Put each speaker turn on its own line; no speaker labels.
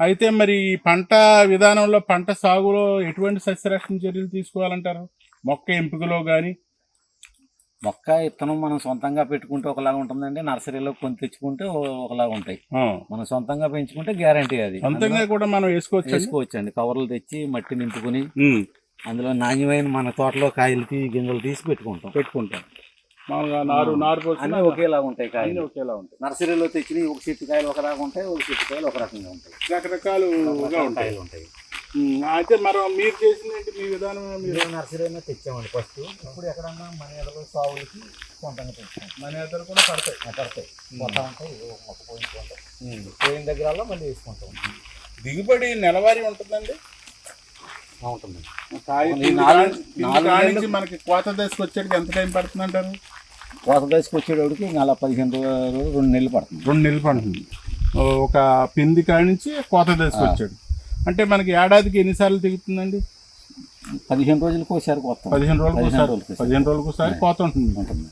అయితే మరి ఈ పంట విధానంలో పంట సాగులో ఎటువంటి సస్యరక్షణ చర్యలు తీసుకోవాలంటారు? మొక్క ఎంపికలో కానీ
మొక్క ఇత్తనం మనం సొంతంగా పెట్టుకుంటే ఒకలాగా ఉంటుందండి. నర్సరీలో కొని తెచ్చుకుంటే ఒకలాగా ఉంటాయి. మనం సొంతంగా పెంచుకుంటే గ్యారంటీ అది.
సొంతంగా కూడా మనం వేసుకోవచ్చు
వేసుకోవచ్చు అండి కవర్లు తెచ్చి మట్టి నింపుకుని అందులో నాణ్యమైన మన తోటలో కాయలు తీ గింజలు తీసి పెట్టుకుంటాం.
పెట్టుకుంటాం. మామూలుగా నారు నారు పోసిన
అన్నీ ఒకేలాగా ఉంటాయి
అన్ని
కాయలు
ఒకేలా ఉంటాయి.
నర్సరీలో తెచ్చిన ఒక చెట్టు కాయలు ఒక రకంగా ఉంటాయి ఒక చెట్టు కాయలు ఒక రకంగా ఉంటాయి.
రకరకాలుగా
రకరకాల
ఉంటాయి.
కాయలు ఉంటాయి.
ఉమ్, అయితే మరి మీరు చేసింది మీ విధానం మీరు
మీరు నర్సరీలో తెచ్చామండి ఫస్ట్. ఇప్పుడు ఎక్కడన్నా మన ఎడలో సాగులకి సొంతంగా తెచ్చాం.
మన ఇద్దరు కూడా పడతాయి.
పడతాయి. మొత్తం ఉంటాయి ఒక మొక్క పోయించి ఉంటాయి పోయిన దగ్గర మళ్ళీ వేసుకుంటాం.
దిగుబడి నెలవారీ ఉంటుందండి?
ఉంటుంది
కాయ
ఈ నాలుగు-
కాడ-
నాలుగు
నుంచి మనకి కోత దశకు వచ్చేటికి ఎంత టైం పడుతుంది అంటారు
కోత దశకు వచ్చేటప్పటికి నెల పదిహేను రోజులు రెండు నెలలు పడుతుంది.
రెండు నెలలు పడుతుంది. ఒక పిండి కాడ నుంచి కోత దశకు వచ్చాడు. అంటే మనకి ఏడాదికి ఎన్నిసార్లు దిగుతుందండి
పదిహేను రోజులకు ఒకసారి కొత్త
పదిహేను రోజులకు ఒకసారి.
రోజులకు ఒకసారి.
పదిహేను రోజులకు ఒకసారి కోత ఉంటుంది.
ఉంటుంది.